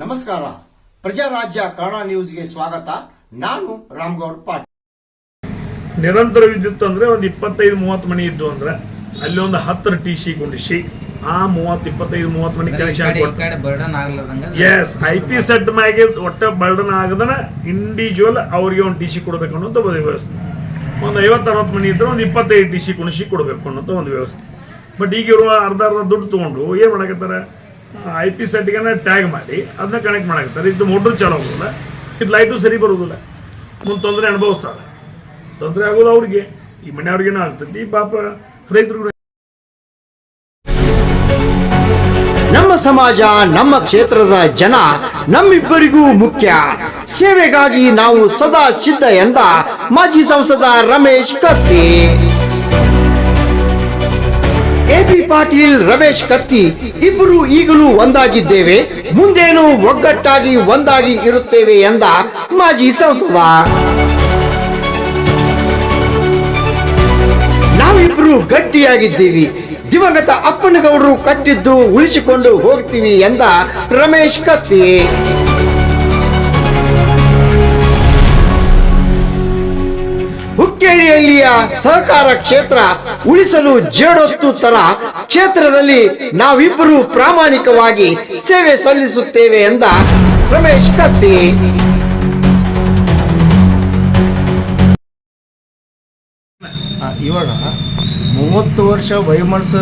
ನಮಸ್ಕಾರ. ಪ್ರಜಾರಾಜ್ಯ ಕನ್ನಡ ನ್ಯೂಸ್ಗೆ ಸ್ವಾಗತ. ನಾನು ರಾಮ್ಗೌಡ್ ಪಾಟೀಲ್. ನಿರಂತರ ವಿದ್ಯುತ್ ಅಂದ್ರೆ ಒಂದು ಇಪ್ಪತ್ತೈದು ಮೂವತ್ತು ಮನಿ ಇದ್ದು ಅಂದ್ರೆ ಅಲ್ಲಿ ಒಂದು ಹತ್ತರ ಟಿ ಸಿ ಗುಂಡಿಸಿ. ಆ ಮೂವತ್ತು ಇಪ್ಪತ್ತೈದು ಮೂವತ್ತು ಮನೆ ಕೆಲಸ connection S I P set ಮ್ಯಾಗೆ ಒಟ್ಟ ಬರ್ಡನ್ ಆಗದನ ಇಂಡಿವಿಜುವಲ್ ಅವ್ರಿಗೆ ಒಂದು ಟಿ ಸಿ ಕೊಡಬೇಕು ಅನ್ನೋದು ಒಂದು ವ್ಯವಸ್ಥೆ. ಒಂದು ಐವತ್ತು ಅರವತ್ತು ಮನಿ ಇದ್ರೆ ಒಂದು ಇಪ್ಪತ್ತೈದು ಟಿ ಸಿ ಕುಣಿಸಿ ಕೊಡಬೇಕು ಅನ್ನೋದು ಒಂದು ವ್ಯವಸ್ಥೆ. ಬಟ್ ಈಗ ಇರುವ ಅರ್ಧ ಅರ್ಧ ದುಡ್ಡು ತಗೊಂಡು ಏನ್ ಮಾಡಕತ್ತಾರೆ? ಐ ಪಿ ಸೆಟ್ಗೆ ಟ್ಯಾಗ್ ಮಾಡಿ ಅದನ್ನ ಕನೆಕ್ಟ್ ಮಾಡಾಕ್ತಾರೆ ಇದು ಮೋಟ್ರ್ ಚಾಲೋ ಆಗೋದಿಲ್ಲ. ಇದು ಲೈಟು ಸರಿ ಬರೋದಿಲ್ಲ. ಮುಂದೆ ತೊಂದರೆ ಅನುಭವಿಸ್ತಾರೆ. ತೊಂದರೆ ಆಗೋದು ಅವ್ರಿಗೆ. ಈ ಮನೆಯವ್ರಿಗೇನೋ ಆಗ್ತೈತಿ? ಪಾಪ ರೈತರು ನಮ್ಮ ಸಮಾಜ, ನಮ್ಮ ಕ್ಷೇತ್ರದ ಜನ ನಮ್ಮಿಬ್ಬರಿಗೂ ಮುಖ್ಯ. ಸೇವೆಗಾಗಿ ನಾವು ಸದಾ ಸಿದ್ಧ ಎಂದ ಮಾಜಿ ಸಂಸದ ರಮೇಶ್ ಕತ್ತಿ. ಎಬಿ ಪಾಟೀಲ್, ರಮೇಶ್ ಕತ್ತಿ ಇಬ್ಬರು ಈಗಲೂ ಒಂದಾಗಿದ್ದೇವೆ. ಮುಂದೇನು ಒಗ್ಗಟ್ಟಾಗಿ ಒಂದಾಗಿ ಇರುತ್ತೇವೆ ಎಂದ ಮಾಜಿ ಸಂಸದ. ನಾವಿಬ್ರು ಗಟ್ಟಿಯಾಗಿದ್ದೀವಿ. ದಿವಂಗತ ಅಪ್ಪನಗೌಡರು ಕಟ್ಟಿದ್ದು ಉಳಿಸಿಕೊಂಡು ಹೋಗ್ತೀವಿ ಎಂದ ರಮೇಶ್ ಕತ್ತಿ. ಹುಕ್ಕೇರಿಯಲ್ಲಿಯ ಸಹಕಾರ ಕ್ಷೇತ್ರ ಉಳಿಸಲು ಜೇಡೊತ್ತು ತರ ಕ್ಷೇತ್ರದಲ್ಲಿ ನಾವಿಬ್ಬರು ಪ್ರಾಮಾಣಿಕವಾಗಿ ಸೇವೆ ಸಲ್ಲಿಸುತ್ತೇವೆ ಎಂದ ರಮೇಶ್ ಕತ್ತಿ. ಇವಾಗ ಮೂವತ್ತು ವರ್ಷ ವೈಮನಸ್ಸ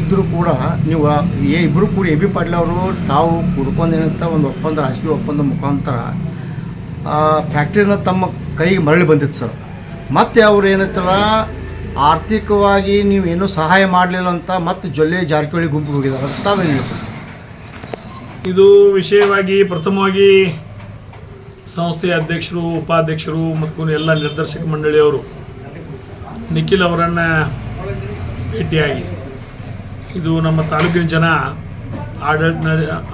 ಇದ್ದರೂ ಕೂಡ ನೀವು ಏ ಇಬ್ಬರು ಕೂಡ ಎ ಬಿ ಪಾಟೀಲ್ ಅವರು, ತಾವು ಕುಡ್ಕೊಂಡೇನಂತ ಒಂದು ಒಪ್ಪಂದ, ರಾಜಕೀಯ ಒಪ್ಪಂದ ಮುಖಾಂತರ ಫ್ಯಾಕ್ಟ್ರಿನ ತಮ್ಮ ಕೈಗೆ ಮರಳಿ ಬಂದಿತ್ತು ಸರ್. ಮತ್ತೆ ಅವ್ರು ಏನಂತಾರ, ಆರ್ಥಿಕವಾಗಿ ನೀವು ಏನೂ ಸಹಾಯ ಮಾಡಲಿಲ್ಲ ಅಂತ ಮತ್ತೆ ಜೊಲ್ಲೆ ಜಾರಕಿಹೊಳಿ ಗುಂಪಿಗೆ ಹೋಗಿದ್ದಾರೆ ಅಂತ ತಾವೇನು ಇದು ವಿಷಯವಾಗಿ ಪ್ರಥಮವಾಗಿ ಸಂಸ್ಥೆಯ ಅಧ್ಯಕ್ಷರು, ಉಪಾಧ್ಯಕ್ಷರು ಮತ್ತು ಎಲ್ಲ ನಿರ್ದೇಶಕ ಮಂಡಳಿಯವರು ನಿಖಿಲ್ ಅವರನ್ನು ಭೇಟಿಯಾಗಿ. ಇದು ನಮ್ಮ ತಾಲೂಕಿನ ಜನ ಆಡಳಿತ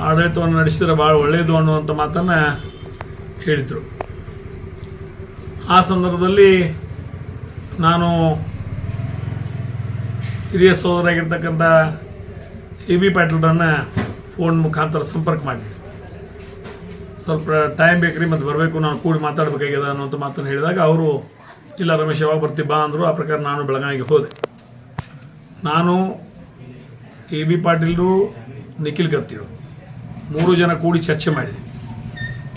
ಆಡಳಿತವನ್ನು ನಡೆಸಿದರೆ ಭಾಳ ಒಳ್ಳೆಯದು ಅನ್ನುವಂಥ ಮಾತನ್ನು ಹೇಳಿದರು. ಆ ಸಂದರ್ಭದಲ್ಲಿ ನಾನು ಹಿರಿಯ ಸೋದರಾಗಿರ್ತಕ್ಕಂಥ ಎ ಬಿ ಪಾಟೀಲ್ರನ್ನು ಫೋನ್ ಮುಖಾಂತರ ಸಂಪರ್ಕ ಮಾಡಿದೆ ಸ್ವಲ್ಪ ಟೈಮ್ ಬೇಕ್ರಿ ಮತ್ತು ಬರಬೇಕು, ನಾನು ಕೂಡಿ ಮಾತಾಡಬೇಕಾಗ್ಯದ ಅನ್ನೋಂಥ ಮಾತನ್ನು ಹೇಳಿದಾಗ ಅವರು, ಇಲ್ಲ ರಮೇಶ್, ಯಾವಾಗ ಬರ್ತಿ ಬಾ ಅಂದರು. ಆ ಪ್ರಕಾರ ನಾನು ಬೆಳಗಾವಿಗೆ ಹೋದೆ. ನಾನು ಎ ಬಿ ಪಾಟೀಲ್ರು, ನಿಖಿಲ್ ಕತ್ತಿರು ಮೂರು ಜನ ಕೂಡಿ ಚರ್ಚೆ ಮಾಡಿದೆ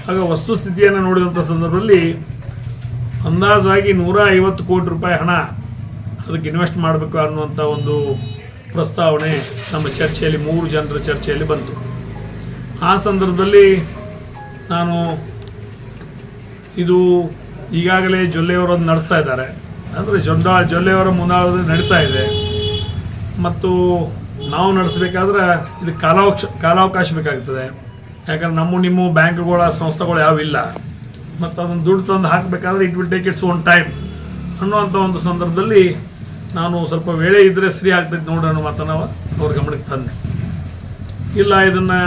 ಆಗ ವಸ್ತುಸ್ಥಿತಿಯನ್ನು ನೋಡಿದಂಥ ಸಂದರ್ಭದಲ್ಲಿ ಅಂದಾಜಾಗಿ ನೂರ ಐವತ್ತು ಕೋಟಿ ರೂಪಾಯಿ ಹಣ ಅದಕ್ಕೆ ಇನ್ವೆಸ್ಟ್ ಮಾಡಬೇಕು ಅನ್ನುವಂಥ ಒಂದು ಪ್ರಸ್ತಾವನೆ ನಮ್ಮ ಚರ್ಚೆಯಲ್ಲಿ, ಮೂರು ಜನರ ಚರ್ಚೆಯಲ್ಲಿ ಬಂತು. ಆ ಸಂದರ್ಭದಲ್ಲಿ ನಾನು ಇದು ಈಗಾಗಲೇ ಜೊಲ್ಲೆಯವರನ್ನು ನಡೆಸ್ತಾ ಇದ್ದಾರೆ. ಅಂದರೆ ಜೊಂಡ, ಜೊಲ್ಲೆಯವರ ಮುಂದಾಳೋದು ನಡೀತಾ ಇದೆ. ಮತ್ತು ನಾವು ನಡೆಸಬೇಕಾದ್ರೆ ಇದು ಕಾಲಾವಕಾಶ ಕಾಲಾವಕಾಶ ಬೇಕಾಗ್ತದೆ. ಯಾಕಂದ್ರೆ ನಮ್ಮ, ನಿಮ್ಮ ಬ್ಯಾಂಕ್ಗಳ ಸಂಸ್ಥೆಗಳು ಯಾವಿಲ್ಲ ಮತ್ತು ಅದನ್ನು ದುಡ್ಡು ತಂದು ಹಾಕಬೇಕಾದ್ರೆ it will take its own time ಅನ್ನುವಂಥ ಒಂದು ಸಂದರ್ಭದಲ್ಲಿ ನಾನು ಸ್ವಲ್ಪ ವೇಳೆ ಇದ್ದರೆ ಸರಿ ಆಗ್ತೈತೆ ನೋಡೋಣ ಅನ್ನೋ ಮಾತನ್ನು ಅವ್ರ ಗಮನಕ್ಕೆ ತಂದೆ. ಇಲ್ಲ, ಇದನ್ನು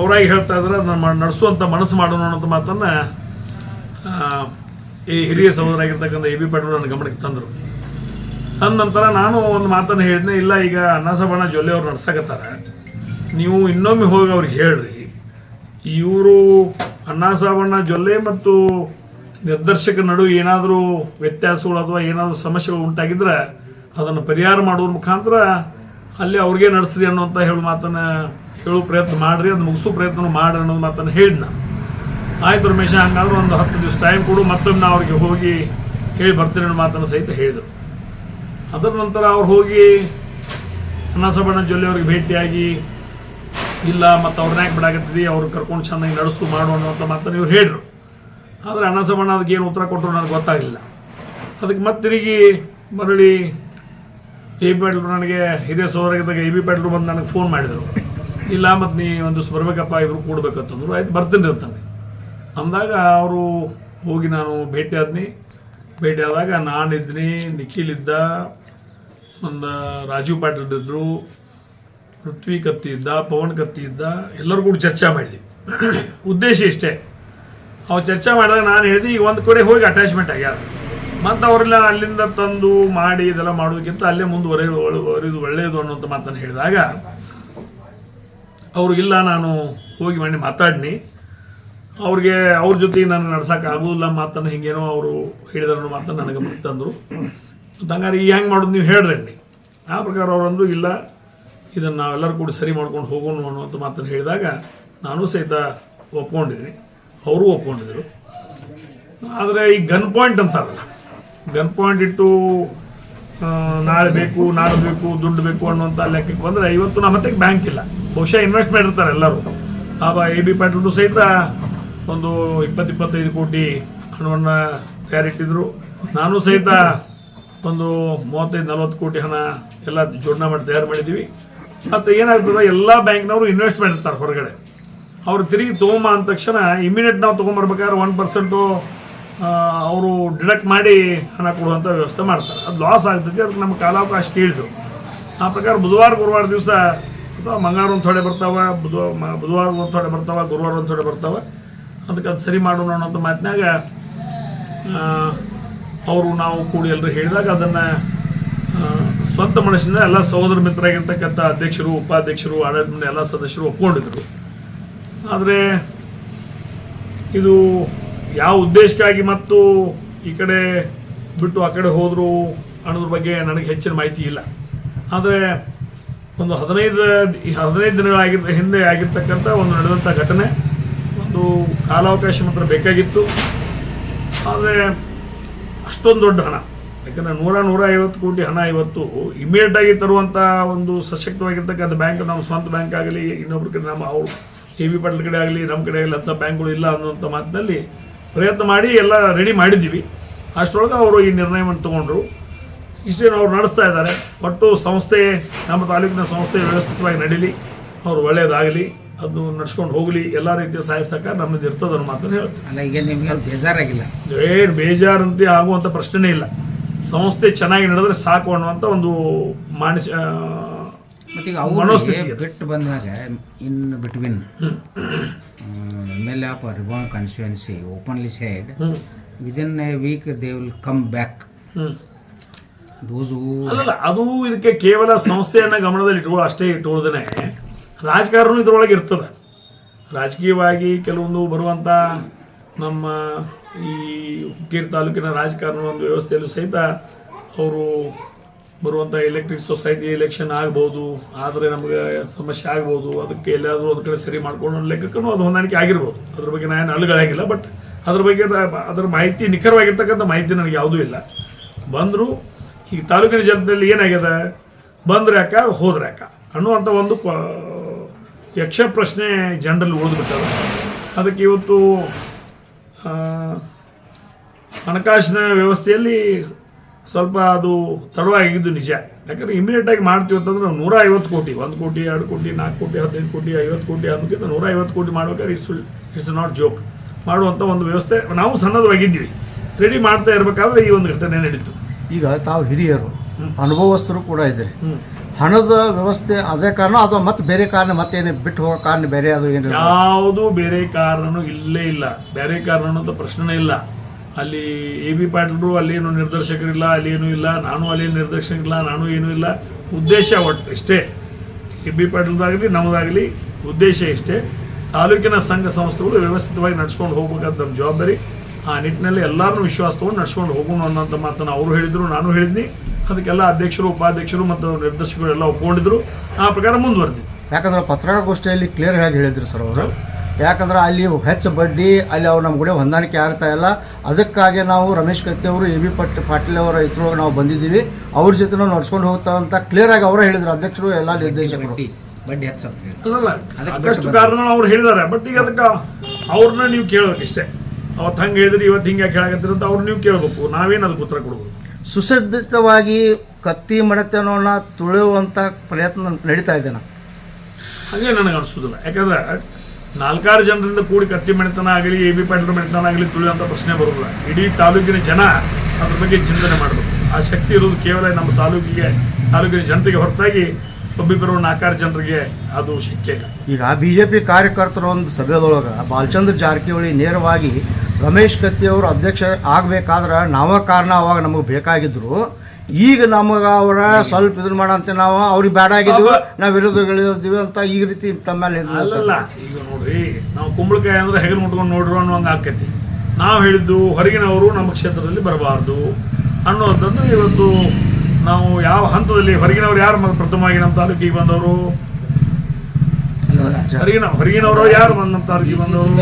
ಅವರಾಗಿ ಹೇಳ್ತಾ ಇದ್ರೆ, ಅದನ್ನು ನಡೆಸುವಂಥ ಮನಸ್ಸು ಮಾಡೋಣ ಅನ್ನೋಂಥ ಮಾತನ್ನು ಈ ಹಿರಿಯ ಸಹೋದರಾಗಿರ್ತಕ್ಕಂಥ ಎ ಬಿ ಪಾಟೀಲ್ ನನ್ನ ಗಮನಕ್ಕೆ ತಂದರು. ತಂದ ನಂತರ ನಾನು ಒಂದು ಮಾತನ್ನು ಹೇಳಿದ್ನೆ, ಇಲ್ಲ, ಈಗ ಅನ್ನಸಬಣ್ಣ ಜೊಲ್ಲೆ ಅವ್ರು ನಡ್ಸಕತ್ತಾರೆ. ನೀವು ಇನ್ನೊಮ್ಮೆ ಹೋಗಿ ಅವ್ರಿಗೆ ಹೇಳ್ರಿ. ಇವರು ಅಣ್ಣಾಸಾಬಣ್ಣ ಜೊಲ್ಲೆ ಮತ್ತು ನಿರ್ದೇಶಕ ನಡುವೆ ಏನಾದರೂ ವ್ಯತ್ಯಾಸಗಳು ಅಥವಾ ಏನಾದರೂ ಸಮಸ್ಯೆಗಳು ಉಂಟಾಗಿದ್ರೆ ಅದನ್ನು ಪರಿಹಾರ ಮಾಡುವ ಮುಖಾಂತರ ಅಲ್ಲಿ ಅವ್ರಿಗೆ ನಡೆಸ್ರಿ ಅನ್ನೋಂಥ ಹೇಳು ಮಾತನ್ನು ಹೇಳು ಪ್ರಯತ್ನ ಮಾಡ್ರಿ, ಅದು ಮುಗಿಸೋ ಪ್ರಯತ್ನ ಮಾಡ್ರಿ ಅನ್ನೋದು ಮಾತನ್ನು ಹೇಳಿದ್ನ ನಾನು. ಆಯ್ತು ರಮೇಶ, ಹಂಗಾದ್ರೆ ಒಂದು ಹತ್ತು ದಿವಸ ಟೈಮ್ ಕೊಡು, ಮತ್ತೊಮ್ಮೆ ಅವ್ರಿಗೆ ಹೋಗಿ ಹೇಳಿ ಬರ್ತೀನಿ ಅನ್ನೋ ಮಾತನ್ನು ಸಹಿತ ಹೇಳಿದರು. ಅದರ ನಂತರ ಅವ್ರು ಹೋಗಿ ಅನ್ನಸಬಣ್ಣ ಜೊಲ್ಲೆ ಅವ್ರಿಗೆ ಭೇಟಿಯಾಗಿ ಇಲ್ಲ, ಮತ್ತು ಅವ್ರನ್ನ ಯಾಕೆ ಬಿಡಾಕತ್ತಿದ್ವಿ ಅವ್ರು ಕರ್ಕೊಂಡು ಚೆನ್ನಾಗಿ ನಡೆಸು, ಮಾಡು ಅಂತ ಮಾತನ್ನು ಇವ್ರು ಹೇಳಿದ್ರು ಆದರೆ ಅನಸಮಣ್ಣ ಅದಕ್ಕೆ ಏನು ಉತ್ತರ ಕೊಟ್ಟರು ನನಗೆ ಗೊತ್ತಾಗಲಿಲ್ಲ. ಅದಕ್ಕೆ ಮತ್ತೆ ತಿರುಗಿ ಮರಳಿ ಎ ಬಿ ಪಾಟೀಲ್ರು ನನಗೆ ಹಿರಿಯ ಸೋದರಾಗಿದ್ದಾಗ ಎ ಬಿ ಪ್ಯಾಟ್ರು ಬಂದು ನನಗೆ ಫೋನ್ ಮಾಡಿದರು. ಇಲ್ಲ, ಮತ್ತು ನೀ ಒಂದು ದಿವ್ಸ ಬರಬೇಕಪ್ಪ ಇವರು ಕೂಡಬೇಕಂತಂದ್ರು. ಆಯ್ತು, ಬರ್ತೀನಿ ಇರ್ತಾನೆ ಅಂದಾಗ ಅವರು ಹೋಗಿ ನಾನು ಭೇಟಿ ಆದ್ನಿ. ಭೇಟಿ ಆದಾಗ ನಾನಿದ್ನಿ, ನಿಖಿಲ್ ಇದ್ದ, ಒಂದು ರಾಜೀವ್ ಪಾಟೀಲ್ ಇದ್ದರು ಪೃಥ್ವಿ ಕತ್ತಿ ಇದ್ದ ಪವನ್ ಕತ್ತಿ ಇದ್ದ ಎಲ್ಲರೂ ಕೂಡ ಚರ್ಚೆ ಮಾಡಿದ್ವಿ. ಉದ್ದೇಶ ಇಷ್ಟೇ. ಅವ್ರು ಚರ್ಚೆ ಮಾಡಿದಾಗ ನಾನು ಹೇಳಿದೆ, ಈಗ ಒಂದು ಕಡೆ ಹೋಗಿ ಅಟ್ಯಾಚ್ಮೆಂಟ್ ಆಗ್ಯಾರ ಮತ್ತು ಅವರೆಲ್ಲ ಅಲ್ಲಿಂದ ತಂದು ಮಾಡಿ ಇದೆಲ್ಲ ಮಾಡೋದಕ್ಕಿಂತ ಅಲ್ಲೇ ಮುಂದುವರೆಯೋದು ಒಳ್ಳೆಯದು ಅನ್ನೋಂಥ ಮಾತನ್ನು ಹೇಳಿದಾಗ ಅವ್ರಿಗಿಲ್ಲ ನಾನು ಹೋಗಿ ಮಾಡಿ ಮಾತಾಡಿನಿ. ಅವ್ರಿಗೆ ಅವ್ರ ಜೊತೆ ನಾನು ನಡ್ಸೋಕೆ ಆಗೋದಿಲ್ಲ ಮಾತನ್ನು, ಹಿಂಗೇನೋ ಅವರು ಹೇಳಿದ್ರು ಮಾತನ್ನು ನನಗೆ ತಂದರು. ಹಂಗಾರೆ ಈ ಹೆಂಗೆ ಮಾಡೋದು ನೀವು ಹೇಳ್ರಿ. ಆ ಪ್ರಕಾರ ಅವರಂದು ಇಲ್ಲ ಇದನ್ನು ನಾವೆಲ್ಲರೂ ಕೂಡ ಸರಿ ಮಾಡ್ಕೊಂಡು ಹೋಗೋಣ ಅನ್ನುವಂಥ ಮಾತನ್ನು ಹೇಳಿದಾಗ ನಾನು ಸಹಿತ ಒಪ್ಕೊಂಡಿದ್ದೀನಿ. ಅವರು ಒಪ್ಕೊಂಡಿದ್ರು. ಆದರೆ ಈ ಗನ್ ಪಾಯಿಂಟ್ ಅಂತಾರಲ್ಲ ಗನ್ ಪಾಯಿಂಟ್ ಇಟ್ಟು ನಾಳೆ ಬೇಕು ನಾಳೆ ಬೇಕು, ದುಡ್ಡು ಬೇಕು ಅನ್ನುವಂಥ ಲೆಕ್ಕಕ್ಕೆ ಬಂದರೆ ಇವತ್ತು ನಮ್ಮ ಮತ್ತೆ ಬ್ಯಾಂಕ್ ಇಲ್ಲ. ಬಹುಶಃ ಇನ್ವೆಸ್ಟ್ ಮಾಡಿರ್ತಾರೆ ಎಲ್ಲರೂ. ಆಗ ಎ ಬಿ ಪಾಟೀಲ್ ಸಹಿತ ಒಂದು ಇಪ್ಪತ್ತು ಇಪ್ಪತ್ತೈದು ಕೋಟಿ ಹಣವನ್ನು ತಯಾರಿಟ್ಟಿದ್ರು. ನಾನು ಸಹಿತ ಒಂದು ಮೂವತ್ತೈದು ನಲವತ್ತು ಕೋಟಿ ಹಣ ಎಲ್ಲ ಜೋಡಣೆ ಮಾಡಿ ತಯಾರು ಮಾಡಿದ್ದೀವಿ. ಮತ್ತು ಏನಾಗ್ತದೆ, ಎಲ್ಲ ಬ್ಯಾಂಕ್ನವರು ಇನ್ವೆಸ್ಟ್ಮೆಂಟ್ ಇರ್ತಾರೆ ಹೊರಗಡೆ. ಅವ್ರು ತಿರುಗಿ ತೊಗೊಂಬ ಅಂದ ತಕ್ಷಣ ಇಮಿಡಿಯೇಟ್ ನಾವು ತೊಗೊಂಬರ್ಬೇಕಾದ್ರೆ ಒನ್ ಪರ್ಸೆಂಟು ಅವರು ಡಿಡಕ್ಟ್ ಮಾಡಿ ಹಣ ಕೊಡುವಂಥ ವ್ಯವಸ್ಥೆ ಮಾಡ್ತಾರೆ. ಅದು ಲಾಸ್ ಆಗ್ತದೆ ಅದಕ್ಕೆ ನಮ್ಮ ಕಾಲಾವಕಾಶ ಕೇಳಿದ್ರು. ಆ ಪ್ರಕಾರ ಬುಧವಾರ, ಗುರುವಾರ ದಿವಸ ಅಥವಾ ಮಂಗಾರ ಒಂದು ಥೋಡೆ ಬರ್ತಾವೆ ಬುಧವಾರ ಒಂದು ಥೋಡೆ ಬರ್ತಾವ, ಗುರುವಾರ ಒಂದು ಥೋಡೆ ಬರ್ತಾವೆ. ಅದಕ್ಕೆ ಅದು ಸರಿ ಮಾಡೋಣ ಅನ್ನೋಂಥ ಮಾತಿನಾಗ ಅವರು ನಾವು ಕೂಡಿ ಎಲ್ಲರೂ ಹೇಳಿದಾಗ ಅದನ್ನು ಸ್ವಂತ ಮನಸ್ಸಿನ ಎಲ್ಲ ಸಹೋದರ ಮಿತ್ರರಾಗಿರ್ತಕ್ಕಂಥ ಅಧ್ಯಕ್ಷರು, ಉಪಾಧ್ಯಕ್ಷರು, ಆಡಳಿತ ಮಂಡಳಿ ಎಲ್ಲ ಸದಸ್ಯರು ಒಪ್ಕೊಂಡಿದ್ರು. ಆದರೆ ಇದು ಯಾವ ಉದ್ದೇಶಕ್ಕಾಗಿ ಮತ್ತು ಈ ಕಡೆ ಬಿಟ್ಟು ಆ ಕಡೆ ಹೋದರು ಅನ್ನೋದ್ರ ಬಗ್ಗೆ ನನಗೆ ಹೆಚ್ಚಿನ ಮಾಹಿತಿ ಇಲ್ಲ. ಆದರೆ ಒಂದು ಹದಿನೈದು ಹದಿನೈದು ದಿನಗಳಾಗಿರ್ ಹಿಂದೆ ಆಗಿರ್ತಕ್ಕಂಥ ಒಂದು ನಡೆದಂಥ ಘಟನೆ, ಒಂದು ಕಾಲಾವಕಾಶ ಮಾತ್ರ ಬೇಕಾಗಿತ್ತು. ಆದರೆ ಅಷ್ಟೊಂದು ದೊಡ್ಡ ಹಣ. ಯಾಕಂದರೆ ನೂರ ನೂರ ಐವತ್ತು ಕೋಟಿ ಹಣ ಇವತ್ತು ಇಮಿಡಿಯೇಟ್ ಆಗಿ ತರುವಂಥ ಒಂದು ಸಶಕ್ತವಾಗಿರ್ತಕ್ಕಂಥ ಬ್ಯಾಂಕ್ ನಮ್ಮ ಸ್ವಂತ ಬ್ಯಾಂಕ್ ಆಗಲಿ ಇನ್ನೊಬ್ರ ಕಡೆ ನಮ್ಮ ಅವ್ರು ಎ ಬಿ ಪಾಟೀಲ್ ಕಡೆ ಆಗಲಿ ನಮ್ಮ ಕಡೆ ಆಗಲಿ ಅಂಥ ಬ್ಯಾಂಕ್ಗಳು ಇಲ್ಲ ಅನ್ನುವಂಥ ಮಾತಿನಲ್ಲಿ ಪ್ರಯತ್ನ ಮಾಡಿ ಎಲ್ಲ ರೆಡಿ ಮಾಡಿದ್ದೀವಿ. ಅಷ್ಟರೊಳಗೆ ಅವರು ಈ ನಿರ್ಣಯವನ್ನು ತಗೊಂಡ್ರು. ಇಷ್ಟೇನು ಅವ್ರು ನಡೆಸ್ತಾ ಇದ್ದಾರೆ. ಒಟ್ಟು ಸಂಸ್ಥೆ ನಮ್ಮ ತಾಲೂಕಿನ ಸಂಸ್ಥೆ ವ್ಯವಸ್ಥಿತವಾಗಿ ನಡೀಲಿ ಅವ್ರು ಒಳ್ಳೆಯದಾಗಲಿ ಅದು ನಡ್ಸ್ಕೊಂಡು ಹೋಗಲಿ ಎಲ್ಲ ರೀತಿಯ ಸಹಾಯ ಸಹಕಾರ ನಮ್ಮದು ಇರ್ತದೆ ಅನ್ನೋ ಮಾತನ್ನು ಹೇಳ್ತೀನಿ. ಅಲ್ಲ ಈಗ ನಿಮ್ಗೆ ಬೇಜಾರಾಗಿಲ್ಲ. ಏನು ಬೇಜಾರಂತೆ ಆಗುವಂಥ ಪ್ರಶ್ನೆನೇ ಇಲ್ಲ. ಸಂಸ್ಥೆ ಚೆನ್ನಾಗಿ ನಡೆದ್ರೆ ಸಾಕು ಅನ್ನುವಂಥ ಒಂದು ಮಾನಸ ಅವ್ರಿಗೆ ಬಿಟ್ಟು ಬಂದಾಗ in between M L A of ರಿಬಾನ್ constituency openly said within a week they will come back ಅಲ್ಲ ಅದು ಇದಕ್ಕೆ ಕೇವಲ ಸಂಸ್ಥೆಯನ್ನ ಗಮನದಲ್ಲಿ ಇಟ್ಕೊಳ್ಳೋ ಅಷ್ಟೇ ಇಟ್ಕೊಳ್ಳೋದೇ ರಾಜಕಾರಣ ಇದ್ರೊಳಗೆ ಇರ್ತದೆ. ರಾಜಕೀಯವಾಗಿ ಕೆಲವೊಂದು ಬರುವಂಥ ನಮ್ಮ ಈ ಹುಕ್ಕೇರಿ ತಾಲೂಕಿನ ರಾಜಕಾರಣ ಒಂದು ವ್ಯವಸ್ಥೆಯಲ್ಲೂ ಸಹಿತ ಅವರು ಬರುವಂಥ ಎಲೆಕ್ಟ್ರಿಕ್ ಸೊಸೈಟಿ ಎಲೆಕ್ಷನ್ ಆಗ್ಬೋದು, ಆದರೆ ನಮಗೆ ಸಮಸ್ಯೆ ಆಗ್ಬೋದು, ಅದಕ್ಕೆ ಎಲ್ಲಾದರೂ ಒಂದು ಕಡೆ ಸರಿ ಮಾಡ್ಕೊಂಡು ಲೆಕ್ಕಕ್ಕೂ ಅದು ಹೊಂದಾಣಿಕೆ ಆಗಿರ್ಬೋದು. ಅದ್ರ ಬಗ್ಗೆ ನಾನು ಅಲುಗಳಾಗಿಲ್ಲ ಬಟ್ ಅದ್ರ ಬಗ್ಗೆ ಅದ- ಅದರ ಮಾಹಿತಿ ನಿಖರವಾಗಿರ್ತಕ್ಕಂಥ ಮಾಹಿತಿ ನನಗೆ ಯಾವುದೂ ಇಲ್ಲ. ಬಂದರೂ ಈಗ ತಾಲೂಕಿನ ಜನತೆಯಲ್ಲಿ ಏನಾಗ್ಯದ ಬಂದ್ರೆ ಯಾಕ, ಹೋದ್ರೆ ಯಾಕ? ಅನ್ನುವಂಥ ಒಂದು ಯಕ್ಷ ಪ್ರಶ್ನೆ ಜನರಲ್ಲಿ ಉಳಿದ್ಬಿಟ್ಟದ. ಅದಕ್ಕೆ ಇವತ್ತು ಹಣಕಾಸಿನ ವ್ಯವಸ್ಥೆಯಲ್ಲಿ ಸ್ವಲ್ಪ ಅದು ತಡವಾಗಿದ್ದು ನಿಜ. ಯಾಕಂದ್ರೆ ಇಮಿಡಿಯೇಟ್ ಆಗಿ ಮಾಡ್ತೀವಿ ಅಂತಂದ್ರೆ ನಾವು ನೂರ ಐವತ್ತು ಕೋಟಿ ಒಂದು ಕೋಟಿ ಎರಡು ಕೋಟಿ ನಾಲ್ಕು ಕೋಟಿ ಹದಿನೈದು ಕೋಟಿ ಐವತ್ತು ಕೋಟಿ ಅನ್ನೋಕ್ಕಿಂತ ನೂರ ಐವತ್ತು ಕೋಟಿ ಮಾಡ್ಬೇಕಾದ್ರೆ ಇಟ್ಸ್ ಇಟ್ಸ್ ನಾಟ್ ಜೋಕ್ ಮಾಡುವಂಥ ಒಂದು ವ್ಯವಸ್ಥೆ ನಾವು ಸಣ್ಣದವಾಗಿದ್ದೀವಿ ರೆಡಿ ಮಾಡ್ತಾ ಇರಬೇಕಾದ್ರೆ ಈ ಒಂದು ಘಟನೆ ನಡೀತು. ಈಗ ತಾವು ಹಿರಿಯರು ಅನುಭವಸ್ಥರು ಕೂಡ ಇದ್ದಾರೆ. ಹಣದ ವ್ಯವಸ್ಥೆ ಅದೇ ಕಾರಣ ಅಥವಾ ಮತ್ತೆ ಬೇರೆ ಕಾರಣ ಮತ್ತೇನು ಬಿಟ್ಟು ಹೋಗೋ ಕಾರಣ ಬೇರೆ ಅದು ಏನು ಯಾವುದು ಬೇರೆ ಕಾರಣನೂ ಇಲ್ಲೇ ಇಲ್ಲ. ಬೇರೆ ಕಾರಣ ಅನ್ನೋದು ಪ್ರಶ್ನೆನೇ ಇಲ್ಲ. ಅಲ್ಲಿ ಎ ಬಿ ಪಾಟೀಲ್ರು ಅಲ್ಲೇನು ನಿರ್ದೇಶಕರಿಲ್ಲ, ಅಲ್ಲೇನು ಇಲ್ಲ. ನಾನು ಅಲ್ಲೇನು ನಿರ್ದೇಶಕರಿಲ್ಲ, ನಾನು ಏನೂ ಇಲ್ಲ. ಉದ್ದೇಶ ಒಟ್ಟು ಇಷ್ಟೇ. ಎ ಬಿ ಪಾಟೀಲ್ದಾಗಲಿ ನಮ್ಮದಾಗಲಿ ಉದ್ದೇಶ ಇಷ್ಟೇ. ತಾಲೂಕಿನ ಸಂಘ ಸಂಸ್ಥೆಗಳು ವ್ಯವಸ್ಥಿತವಾಗಿ ನಡ್ಸ್ಕೊಂಡು ಹೋಗ್ಬೇಕಂತ ನಮ್ಮ ಜವಾಬ್ದಾರಿ. ಆ ನಿಟ್ಟಿನಲ್ಲಿ ಎಲ್ಲರನ್ನೂ ವಿಶ್ವಾಸ ತೊಗೊಂಡು ನಡ್ಸ್ಕೊಂಡು ಹೋಗೋಣ ಅನ್ನೋಂಥ ಮಾತನ್ನು ಅವರು ಹೇಳಿದರು ನಾನು ಹೇಳಿದ್ನಿ. ಅದಕ್ಕೆಲ್ಲ ಅಧ್ಯಕ್ಷರು ಉಪಾಧ್ಯಕ್ಷರು ಮತ್ತು ನಿರ್ದೇಶಕರು ಎಲ್ಲ ಒಪ್ಕೊಂಡಿದ್ರು. ಆ ಪ್ರಕಾರ ಮುಂದುವರೆದಿ ಯಾಕಂದ್ರೆ ಪತ್ರಿಕಾಗೋಷ್ಠಿಯಲ್ಲಿ ಕ್ಲಿಯರ್ ಆಗಿ ಹೇಳಿದ್ರು ಸರ್ ಅವರು. ಯಾಕಂದ್ರೆ ಅಲ್ಲಿ ಹೆಚ್ಚು ಬಡ್ಡಿ ಅಲ್ಲಿ ಅವ್ರು ನಮ್ಮ ಕೂಡ ಹೊಂದಾಣಿಕೆ ಆಗ್ತಾ ಇಲ್ಲ. ಅದಕ್ಕಾಗಿ ನಾವು ರಮೇಶ್ ಕತ್ತಿ ಅವರು ಎ ಬಿ ಪಟ್ ಪಾಟೀಲ್ ಅವರ ಇದ್ರೊಳಗೆ ನಾವು ಬಂದಿದ್ದೀವಿ. ಅವ್ರ ಜೊತೆ ನಾವು ನಡ್ಸ್ಕೊಂಡು ಹೋಗ್ತಾ ಅಂತ ಕ್ಲಿಯರ್ ಆಗಿ ಅವರೇ ಹೇಳಿದ್ರು ಅಧ್ಯಕ್ಷರು ಎಲ್ಲ ನಿರ್ದೇಶಕರು. ಬಡ್ಡಿ ಹೆಚ್ಚು ಸಾಕಷ್ಟು ಕಾರಣ ಅವ್ರು ಹೇಳಿದ್ದಾರೆ. ಬಟ್ ಈಗ ಅದಕ್ಕೆ ಅವ್ರನ್ನ ನೀವು ಕೇಳ್ಬೇಕು ಇಷ್ಟೇ. ಅವತ್ತು ಹಂಗೆ ಹೇಳಿದ್ರೆ ಇವತ್ತು ಹಿಂಗೆ ಯಾಕೆ ಅಂತ ಅವ್ರು ನೀವು ಕೇಳಬೇಕು. ನಾವೇನು ಅದಕ್ಕೆ ಉತ್ತರ ಕೊಡ್ಬೋದು? ಸುಸಜ್ಜಿತವಾಗಿ ಕತ್ತಿ ಮಡತನವನ್ನು ತುಳಿಯುವಂಥ ಪ್ರಯತ್ನ ನಡೀತಾ ಇದೆ ನಾವು ಹಾಗೆ ನನಗೆ ಅನಿಸೋದಿಲ್ಲ ಯಾಕಂದ್ರೆ ನಾಲ್ಕಾರು ಜನರಿಂದ ಕೂಡಿ ಕತ್ತಿ ಮಣಿತನ ಆಗಲಿ ಎ ಬಿ ಪಾಟೀಲ್ ಮಣಿತನ ಆಗಲಿ ತುಳಿಯುವಂಥ ಪ್ರಶ್ನೆ ಬರೋದಿಲ್ಲ ಇಡೀ ತಾಲೂಕಿನ ಜನ ಅದ್ರ ಬಗ್ಗೆ ಚಿಂತನೆ ಮಾಡಬೇಕು. ಆ ಶಕ್ತಿ ಇರೋದು ಕೇವಲ ನಮ್ಮ ತಾಲೂಕಿಗೆ ತಾಲೂಕಿನ ಜನತೆಗೆ ಹೊರತಾಗಿ ಒಬ್ಬಿಬ್ಬರು ನಾಲ್ಕಾರು ಜನರಿಗೆ ಅದು ಶಕ್ಯ ಇಲ್ಲ ಈಗ ಬಿ ಜೆ ಪಿ ಕಾರ್ಯಕರ್ತರ ಒಂದು ಸಭೆದೊಳಗೆ ಬಾಲಚಂದ್ರ ಜಾರಕಿಹೊಳಿ ನೇರವಾಗಿ ರಮೇಶ್ ಕತ್ತಿಯವರು ಅಧ್ಯಕ್ಷ ಆಗಬೇಕಾದ್ರೆ ನಾವ ಕಾರಣ ಅವಾಗ ನಮಗೆ ಬೇಕಾಗಿದ್ರು. ಈಗ ನಮಗೆ ಅವರ ಸ್ವಲ್ಪ ಇದನ್ನ ಮಾಡಂತೆ ನಾವು ಅವ್ರಿಗೆ ಬೇಡ ಆಗಿದ್ವಿ ನಾವು ವಿರೋಧಗಳಿದ್ದೀವಿ ಅಂತ ಈ ರೀತಿ ತಮ್ಮ ಮೇಲೆ ಅಲ್ಲಲ್ಲ ಈಗ ನೋಡ್ರಿ ನಾವು ಕುಂಬಳಕಾಯಿ ಅಂದ್ರೆ ಹೆಗಲು ಮುಟ್ಕೊಂಡು ನೋಡ್ರು ಅನ್ನೋಂಗೆ ಆಕೈತಿ ನಾವು ಹೇಳಿದ್ದು ಹೊರಗಿನವರು ನಮ್ಮ ಕ್ಷೇತ್ರದಲ್ಲಿ ಬರಬಾರ್ದು ಅನ್ನೋವಂಥದ್ದು ಇವತ್ತು ನಾವು ಯಾವ ಹಂತದಲ್ಲಿ ಹೊರಗಿನವ್ರು ಯಾರು ಪ್ರಥಮವಾಗಿ ನಮ್ಮ ತಾಲೂಕಿಗೆ ಬಂದವರು? ಹೊರಗಿನ ಹೊರಗಿನವರು ಯಾರು ಬಂದು ನಮ್ಮ ತಾಲೂಕಿಗೆ ಬಂದವರು?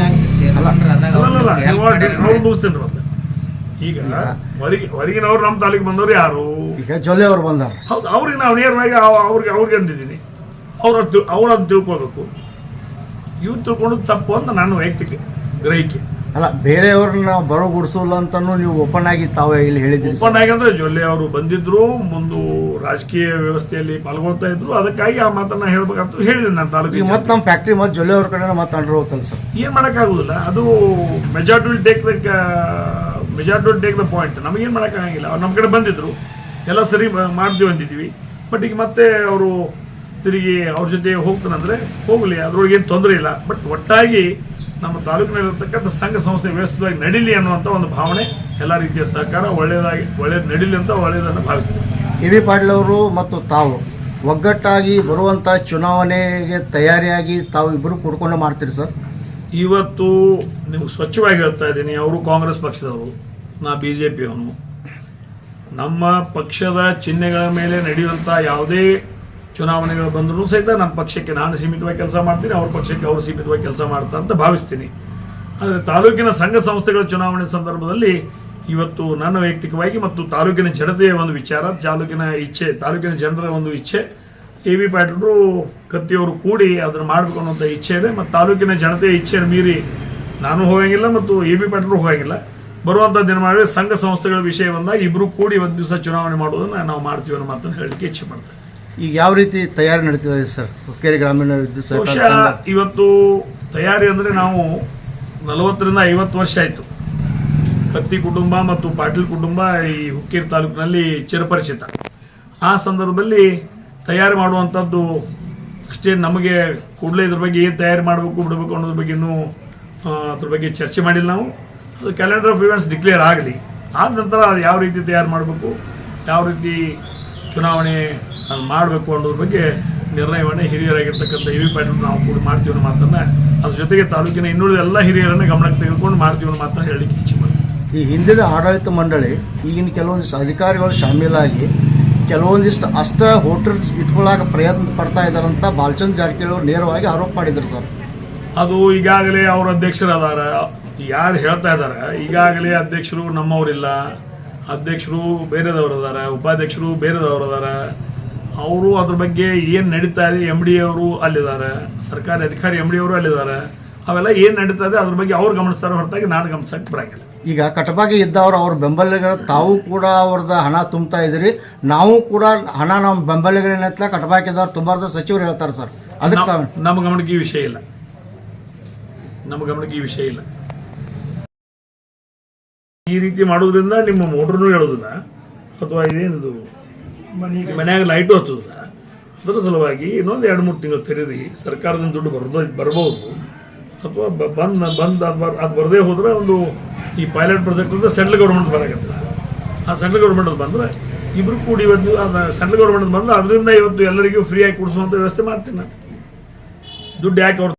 ಮುಗಿಸ್ತೇನೆ ಮತ್ತೆ ಈಗ ಹೊರಗೆ ಹೊರಗಿನವ್ರು ನಮ್ಮ ತಾಲೂಕಿಗೆ ಬಂದವರು ಯಾರು ಈಗ ಜೊಲ್ಲೆ ಅವ್ರು ಬಂದಾರ ಹೌದು ಅವ್ರಿಗೆ ನಾವು ನೇರವಾಗಿ ಅವ- ಅವ್ರಿಗೆ ಅವ್ರಿಗೆ ಅಂದಿದ್ದೀನಿ ಅವ್ರ ಅವ್ರು ಅದು ತಿಳ್ಕೊಬೇಕು ಇವ್ರು ತಿಳ್ಕೊಂಡು ತಪ್ಪು ಅಂತ ನಾನು ವೈಯಕ್ತಿಕ ಗ್ರಹಿಕೆ ಅಲ್ಲ ಬೇರೆಯವ್ರನ್ನ ನಾವು ಬರೋಗುಡ್ಸೋಲ್ಲ ಅಂತಾನು ನೀವು ಓಪನ್ ಆಗಿ ತಾವೇ ಇಲ್ಲಿ ಹೇಳಿದ್ರಿ ಓಪನ್ ಆಗಿ ಅಂದ್ರೆ ಜೊಲ್ಲೆ ಅವರು ಬಂದಿದ್ರು ಮುಂದು ರಾಜಕೀಯ ವ್ಯವಸ್ಥೆಯಲ್ಲಿ ಪಾಲ್ಗೊಳ್ತಾ ಇದ್ರು. ಅದಕ್ಕಾಗಿ ಆ ಮಾತನ್ನ ಹೇಳ್ಬೇಕಂತ ಹೇಳಿದೆ ನಾನು ತಾಲೂಕು ಮತ್ತೆ ನಮ್ಮ ಫ್ಯಾಕ್ಟ್ರಿ ಮತ್ತೆ ಜೊಲ್ಲೆ ಅವ್ರ ಕಡೆ ಮತ್ತೆ ಅಂಡ್ರ್ ಹೋಗ್ತಲ್ಲ ಸರ್. ಏನು ಮಾಡೋಕ್ಕಾಗೋದಿಲ್ಲ ಅದು majority will take the majority will take the point ನಮಗೇನು ಮಾಡೋಕ್ಕಾಗಂಗಿಲ್ಲ. ಅವ್ರು ನಮ್ಮ ಕಡೆ ಬಂದಿದ್ರು. ಎಲ್ಲ ಸರಿ ಮಾಡ್ತೀವಿ ಅಂದಿದ್ವಿ ಬಟ್ ಈಗ ಮತ್ತೆ ಅವರು ತಿರುಗಿ ಅವ್ರ ಜೊತೆ ಹೋಗ್ತಾನಂದ್ರೆ ಹೋಗಲಿ ಅದ್ರೊಳಗೆ ಏನು ತೊಂದರೆ ಇಲ್ಲ. ಬಟ್ ಒಟ್ಟಾಗಿ ನಮ್ಮ ತಾಲೂಕಿನಲ್ಲಿರ್ತಕ್ಕಂಥ ಸಂಘ ಸಂಸ್ಥೆ ವ್ಯವಸ್ಥಿತವಾಗಿ ನಡೀಲಿ ಅನ್ನುವಂಥ ಒಂದು ಭಾವನೆ ಎಲ್ಲ ರೀತಿಯ ಸಹಕಾರ ಒಳ್ಳೆಯದಾಗಿ ಒಳ್ಳೇದು ನಡೀಲಿ ಅಂತ ಒಳ್ಳೆಯದನ್ನು ಭಾವಿಸ್ತೇವೆ. ಕೆ ವಿ ಪಾಟೀಲ್ ಅವರು ಮತ್ತು ತಾವು ಒಗ್ಗಟ್ಟಾಗಿ ಬರುವಂಥ ಚುನಾವಣೆಗೆ ತಯಾರಿಯಾಗಿ ತಾವು ಇಬ್ಬರು ಕೂಡ್ಕೊಂಡು ಮಾಡ್ತೀರಿ ಸರ್? ಇವತ್ತು ನಿಮ್ಗೆ ಸ್ವಚ್ಛವಾಗಿ ಹೇಳ್ತಾ ಇದ್ದೀನಿ ಅವರು ಕಾಂಗ್ರೆಸ್ ಪಕ್ಷದವರು ನಾ ಬಿ ಜೆ ಪಿಯವನು ನಮ್ಮ ಪಕ್ಷದ ಚಿಹ್ನೆಗಳ ಮೇಲೆ ನಡೆಯುವಂಥ ಯಾವುದೇ ಚುನಾವಣೆಗಳು ಬಂದರೂ ಸಹಿತ ನಮ್ಮ ಪಕ್ಷಕ್ಕೆ ನಾನು ಸೀಮಿತವಾಗಿ ಕೆಲಸ ಮಾಡ್ತೀನಿ, ಅವ್ರ ಪಕ್ಷಕ್ಕೆ ಅವರು ಸೀಮಿತವಾಗಿ ಕೆಲಸ ಮಾಡ್ತಾರೆ ಅಂತ ಭಾವಿಸ್ತೀನಿ. ಆದರೆ ತಾಲೂಕಿನ ಸಂಘ ಸಂಸ್ಥೆಗಳ ಚುನಾವಣೆ ಸಂದರ್ಭದಲ್ಲಿ ಇವತ್ತು ನನ್ನ ವೈಯಕ್ತಿಕವಾಗಿ ಮತ್ತು ತಾಲೂಕಿನ ಜನತೆಯ ಒಂದು ವಿಚಾರ, ತಾಲೂಕಿನ ಇಚ್ಛೆ, ತಾಲೂಕಿನ ಜನರ ಒಂದು ಇಚ್ಛೆ. ಎ ಬಿ ಪಾಟೀಲರು ಕತ್ತಿಯವರು ಕೂಡಿ ಅದನ್ನು ಮಾಡಬೇಕು ಅನ್ನೋಂಥ ಇಚ್ಛೆ ಇದೆ ಮತ್ತು ತಾಲೂಕಿನ ಜನತೆಯ ಇಚ್ಛೆಯನ್ನು ಮೀರಿ ನಾನು ಹೋಗಂಗಿಲ್ಲ ಮತ್ತು ಎ ಬಿ ಪಾಟೀಲರು ಹೋಗಂಗಿಲ್ಲ. ಬರುವಂಥ ಮಾಡಿದ್ರೆ ಸಂಘ ಸಂಸ್ಥೆಗಳ ವಿಷಯ ಬಂದಾಗ ಇಬ್ಬರು ಕೂಡಿ ಒಂದು ದಿವಸ ಚುನಾವಣೆ ಮಾಡೋದನ್ನು ನಾವು ಮಾಡ್ತೀವಿ ಅನ್ನೋ ಮಾತನ್ನು ಹೇಳಲಿಕ್ಕೆ ಇಚ್ಛೆ ಪಡ್ತೇನೆ. ಈಗ ಯಾವ ರೀತಿ ತಯಾರಿ ನಡೀತಿದೆ ಸರ್? ಹುಕ್ಕೇರಿ ಗ್ರಾಮೀಣ ವಿದ್ಯುತ್ ಸಹಕಾರ ಬಹುಶಃ ಸಂಘ ಇವತ್ತು ತಯಾರಿ ಅಂದರೆ ನಾವು ನಲವತ್ತರಿಂದ ಐವತ್ತು ವರ್ಷ ಆಯಿತು. ಕತ್ತಿ ಕುಟುಂಬ ಮತ್ತು ಪಾಟೀಲ್ ಕುಟುಂಬ ಈ ಹುಕ್ಕೇರಿ ತಾಲೂಕಿನಲ್ಲಿ ಚಿರಪರಿಚಿತ. ಆ ಸಂದರ್ಭದಲ್ಲಿ ತಯಾರಿ ಮಾಡುವಂಥದ್ದು ಅಷ್ಟೇ ನಮಗೆ ಕೂಡಲೇ ಇದ್ರ ಬಗ್ಗೆ ಏನು ತಯಾರಿ ಮಾಡಬೇಕು ಬಿಡಬೇಕು ಅನ್ನೋದ್ರ ಬಗ್ಗೆ ಇನ್ನೂ ಆ, ಅದ್ರ ಬಗ್ಗೆ ಚರ್ಚೆ ಮಾಡಿಲ್ಲ ನಾವು. ಅದು ಕ್ಯಾಲೆಂಡರ್ ಆಫ್ ಇವೆಂಟ್ಸ್ ಡಿಕ್ಲೇರ್ ಆಗಲಿ. ಆದ ನಂತರ ಅದು ಯಾವ ರೀತಿ ತಯಾರು ಮಾಡಬೇಕು ಯಾವ ರೀತಿ ಚುನಾವಣೆ ಮಾಡಬೇಕು ಅನ್ನೋದ್ರ ಬಗ್ಗೆ ನಿರ್ಣಯವನ್ನು ಹಿರಿಯರಾಗಿರ್ತಕ್ಕಂಥ ಇ ವಿ ಪಾಟೀಲ್ ನಾವು ಕೂಡ ಮಾಡ್ತೀವಿ ಅನ್ನೋ ಮಾತನ್ನು ಅದ್ರ ಜೊತೆಗೆ ತಾಲೂಕಿನ ಇನ್ನುಳಿದ ಎಲ್ಲ ಹಿರಿಯರನ್ನು ಗಮನಕ್ಕೆ ತೆಗೆದುಕೊಂಡು ಮಾಡ್ತೀವಿ ಅನ್ನೋ ಮಾತನ್ನು ಹೇಳಲಿಕ್ಕೆ ಇಚ್ಛೆ ಈ ಹಿಂದಿನ ಆಡಳಿತ ಮಂಡಳಿ ಈಗಿನ ಕೆಲವೊಂದಿಷ್ಟು ಅಧಿಕಾರಿಗಳು ಶಾಮೀಲಾಗಿ ಕೆಲವೊಂದಿಷ್ಟು ಅಷ್ಟ ಹೋಟೆಲ್ಸ್ ಇಟ್ಕೊಳ್ಳಾಕ ಪ್ರಯತ್ನ ಪಡ್ತಾ ಇದ್ದಾರಂತ ಬಾಲಚಂದ್ ಜಾರಕಿಹೊಳಿ ನೇರವಾಗಿ ಆರೋಪ ಮಾಡಿದ್ರು ಸರ್. ಅದು ಈಗಾಗಲೇ ಅವ್ರ ಅಧ್ಯಕ್ಷರಾದಾರ. ಯಾರು ಹೇಳ್ತಾ ಇದ್ದಾರೆ ಈಗಾಗಲೇ ಅಧ್ಯಕ್ಷರು ನಮ್ಮವರಿಲ್ಲ. ಅಧ್ಯಕ್ಷರು ಬೇರೆದವರದಾರ ಉಪಾಧ್ಯಕ್ಷರು ಬೇರೆದವರದಾರ ಅದಾರ ಅವರು ಅದ್ರ ಬಗ್ಗೆ ಏನು ನಡೀತಾ ಇದೆ ಎಂ ಡಿ ಅವರು ಅಲ್ಲಿದ್ದಾರೆ ಸರ್ಕಾರಿ ಅಧಿಕಾರಿ ಎಂ ಡಿ ಅವರು ಅಲ್ಲಿದ್ದಾರೆ ಅವೆಲ್ಲ ಏನು ನಡೀತಾ ಇದೆ ಅದ್ರ ಬಗ್ಗೆ ಅವ್ರು ಗಮನಿಸ್ತಾರೆ ಹೊರತಾಗಿ ನಾನು ಗಮನಿಸಕ್ಕೆ ಬರಂಗಿಲ್ಲ. ಈಗ ಕಟಪಾಗಿ ಇದ್ದವರು ಅವ್ರ ಬೆಂಬಲಿಗರ ತಾವು ಕೂಡ ಅವ್ರದ ಹಣ ತುಂಬ್ತಾ ಇದ್ದೀರಿ ನಾವು ಕೂಡ ಹಣ ನಮ್ಮ ಬೆಂಬಲಿಗರೇನತ್ಲ ಇದ್ದವ್ರು ತುಂಬಾರ್ದ ಸಚಿವರು ಹೇಳ್ತಾರೆ ಸರ್. ಅದಕ್ಕೆ ನಮ್ಮ ಗಮನಕ್ಕೆ ಈ ವಿಷಯ ಇಲ್ಲ. ನಮ್ಮ ಗಮನಕ್ಕೆ ಈ ವಿಷಯ ಇಲ್ಲ. ಈ ರೀತಿ ಮಾಡೋದ್ರಿಂದ ನಿಮ್ಮ ಮೋಟ್ರನ್ನು ಹೇಳೋದಿಲ್ಲ ಅಥವಾ ಇದೇನಿದು? ಮನ್ಯಾಗ ಲೈಟು ಹತ್ತದ. ಅದರ ಸಲುವಾಗಿ ಇನ್ನೊಂದು ಎರಡು ಮೂರು ತಿಂಗಳು ತೆರೀರಿ, ಸರ್ಕಾರದಿಂದ ದುಡ್ಡು ಬರ್ದ ಬರ್ಬೋದು. ಅಥವಾ ಬಂದ ಬಂದ್ ಅದು ಬರ್ ಅದು ಬರದೇ ಹೋದ್ರೆ ಒಂದು ಈ ಪೈಲಟ್ ಪ್ರಾಜೆಕ್ಟ್ ಅಂತ ಸೆಂಟ್ರಲ್ ಗೌರ್ಮೆಂಟ್ ಬರಕತ್ತಿಲ್ಲ ಆ ಸೆಂಟ್ರಲ್ ಗೌರ್ಮೆಂಟ್ ಬಂದ್ರೆ ಇಬ್ರು ಕೂಡಿ ಇವತ್ತು ಸೆಂಟ್ರಲ್ ಗೌರ್ಮೆಂಟ್ ಬಂದ್ರೆ ಅದರಿಂದ ಇವತ್ತು ಎಲ್ಲರಿಗೂ ಫ್ರೀ ಆಗಿ ಕೊಡಿಸುವಂಥ ವ್ಯವಸ್ಥೆ ಮಾಡ್ತೀನಿ ನಾನು. ದುಡ್ಡು ಯಾಕೆ ಅವ್ರು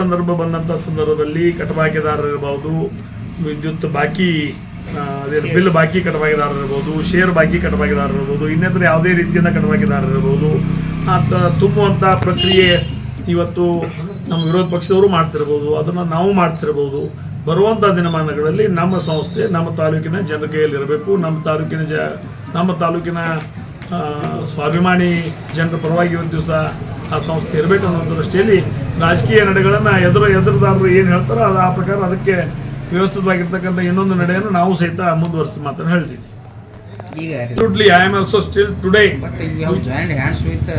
ಸಂದರ್ಭ ಬಂದಂಥ ಸಂದರ್ಭದಲ್ಲಿ ಕಟಬಾಕಿದಾರರು ಇರ್ಬೋದು ವಿದ್ಯುತ್ ಬಾಕಿ ಅದೇನು ಬಿಲ್ ಬಾಕಿ ಕಟಬಾಕಿದಾರರು ಇರ್ಬೋದು ಶೇರ್ ಬಾಕಿ ಕಟಬಾಕಿದಾರರು ಇರ್ಬೋದು, ಇನ್ನಿತರ ಯಾವುದೇ ರೀತಿಯಿಂದ ಕಟಬಾಕಿದಾರರು ಇರ್ಬೋದು, ಆ ತ- ತುಂಬುವಂಥ ಪ್ರಕ್ರಿಯೆ ಇವತ್ತು ನಮ್ಮ ವಿರೋಧ ಪಕ್ಷದವರು ಮಾಡ್ತಿರ್ಬೋದು, ಅದನ್ನು ನಾವು ಮಾಡ್ತಿರ್ಬೋದು ಬರುವಂಥ ದಿನಮಾನಗಳಲ್ಲಿ ನಮ್ಮ ಸಂಸ್ಥೆ, ನಮ್ಮ ತಾಲೂಕಿನ ಜನರ ಕೈಯಲ್ಲಿರಬೇಕು ನಮ್ಮ ತಾಲೂಕಿನ ಜ, ನಮ್ಮ ತಾಲೂಕಿನ ಸ್ವಾಭಿಮಾನಿ ಜನರ ಪರವಾಗಿ ಒಂದು ದಿವಸ ಆ ಸಂಸ್ಥೆ ಇರಬೇಕು ಅನ್ನೋ ದೃಷ್ಟಿಯಲ್ಲಿ ರಾಜಕೀಯ ನಡೆಗಳನ್ನು ಎದುರು, ಎದುರುದಾರರು ಏನು ಹೇಳ್ತಾರೋ ಅದು ಆ ಪ್ರಕಾರ ಅದಕ್ಕೆ ವ್ಯವಸ್ಥಿತವಾಗಿರ್ತಕ್ಕಂಥ ಇನ್ನೊಂದು ನಡೆಯನ್ನು ನಾವು ಸಹಿತ ಮುಂದುವರಿಸಿ ಮಾತನ್ನು ಹೇಳ್ತೀನಿ. ಈಗ Absolutely, I am also still today. But you have joined hands with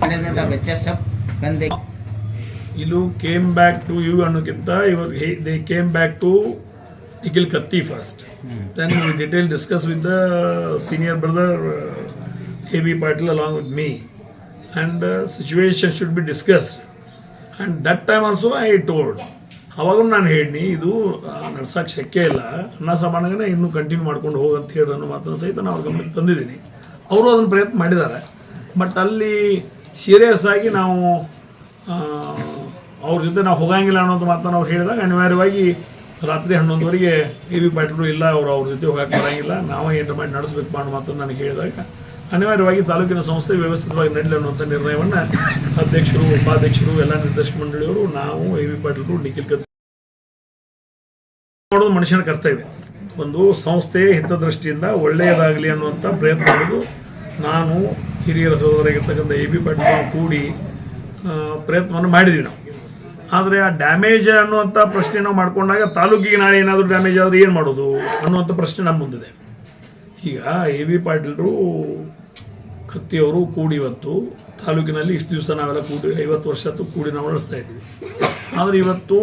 management of H S F when they ಇಲು came back to you ಅನ್ನೋಕ್ಕಿಂತ ಇವಾಗ they came back to Nikhil Katti first then detail discuss with the senior brother A B Patil along with me and situation should be discussed and that time also I told ಅವಾಗೂ ನಾನು ಹೇಳಿ ಇದು ನಡ್ಸೋಕ್ಕೆ ಶಕ್ಯ ಇಲ್ಲ. ಅನ್ನ ಸಾಮಾನ್ಯನೇ ಇನ್ನೂ continue ಮಾಡ್ಕೊಂಡು ಹೋಗಂತ ಹೇಳಿ ಅನ್ನೋ ಮಾತನ್ನು ಸಹಿತ ನಾವು ಅವ್ರ ಗಮನಕ್ಕೆ ತಂದಿದ್ದೀನಿ. ಅವರು ಅದನ್ನು ಪ್ರಯತ್ನ ಮಾಡಿದ್ದಾರೆ. ಬಟ್ ಅಲ್ಲಿ ಸೀರಿಯಸ್ ಆಗಿ ನಾವು ಅವ್ರ ಜೊತೆ ನಾವು ಹೋಗಂಗಿಲ್ಲ ಅನ್ನೋದು ಮಾತನ್ನು ಅವ್ರು ಹೇಳಿದಾಗ ಅನಿವಾರ್ಯವಾಗಿ ರಾತ್ರಿ ಹನ್ನೊಂದುವರೆಗೆ ಎ ಬಿ ಪಾಟೀಲು ಇಲ್ಲ, ಅವರು ಅವ್ರ ಜೊತೆ ಹೋಗಕ್ಕೆ ಬರೋಂಗಿಲ್ಲ. ನಾವು ಏನು ಮಾಡಿ ನಡೆಸ್ಬೇಕು ಅನ್ನೋ ಮಾತನ್ನು ನನಗೆ ಹೇಳಿದಾಗ ಅನಿವಾರ್ಯವಾಗಿ ತಾಲೂಕಿನ ಸಂಸ್ಥೆ ವ್ಯವಸ್ಥಿತವಾಗಿ ನಡಲಿ ಅನ್ನುವಂಥ ನಿರ್ಣಯವನ್ನು ಅಧ್ಯಕ್ಷರು, ಉಪಾಧ್ಯಕ್ಷರು, ಎಲ್ಲ ನಿರ್ದೇಶಕ ಮಂಡಳಿಯವರು, ನಾವು ಎ ಬಿ ಪಾಟೀಲರು ನಿಖಿಲ್ ಮಾಡೋದು ಮನುಷ್ಯನ ಕರ್ತವ್ಯ. ಒಂದು ಸಂಸ್ಥೆ ಹಿತದೃಷ್ಟಿಯಿಂದ ಒಳ್ಳೆಯದಾಗಲಿ ಅನ್ನುವಂಥ ಪ್ರಯತ್ನ ಮಾಡೋದು ನಾನು ಹಿರಿಯರ ಸಹೋದರಾಗಿರ್ತಕ್ಕಂಥ ಎ ಬಿ ಪಾಟೀಲ್ ಕೂಡಿ ಪ್ರಯತ್ನವನ್ನು ಮಾಡಿದ್ವಿ ನಾವು. ಆದರೆ ಆ ಡ್ಯಾಮೇಜ್ ಅನ್ನುವಂಥ ಪ್ರಶ್ನೆ ನಾವು ಮಾಡಿಕೊಂಡಾಗ ತಾಲೂಕಿಗೆ ನಾಳೆ ಏನಾದರೂ ಡ್ಯಾಮೇಜ್ ಆದರೆ ಏನು ಮಾಡೋದು ಅನ್ನುವಂಥ ಪ್ರಶ್ನೆ ನಮ್ಮ ಮುಂದಿದೆ. ಈಗ ಎ ಬಿ ಪಾಟೀಲರು ಕತ್ತಿಯವರು ಕೂಡಿ ಇವತ್ತು ತಾಲೂಕಿನಲ್ಲಿ ಇಷ್ಟು ದಿವಸ ನಾವೆಲ್ಲ ಕೂಡಿ ಐವತ್ತು ವರ್ಷ ಕೂಡಿ ನಾವು ನಡೆಸ್ತಾ ಇದ್ದೀವಿ. ಆದರೆ ಇವತ್ತು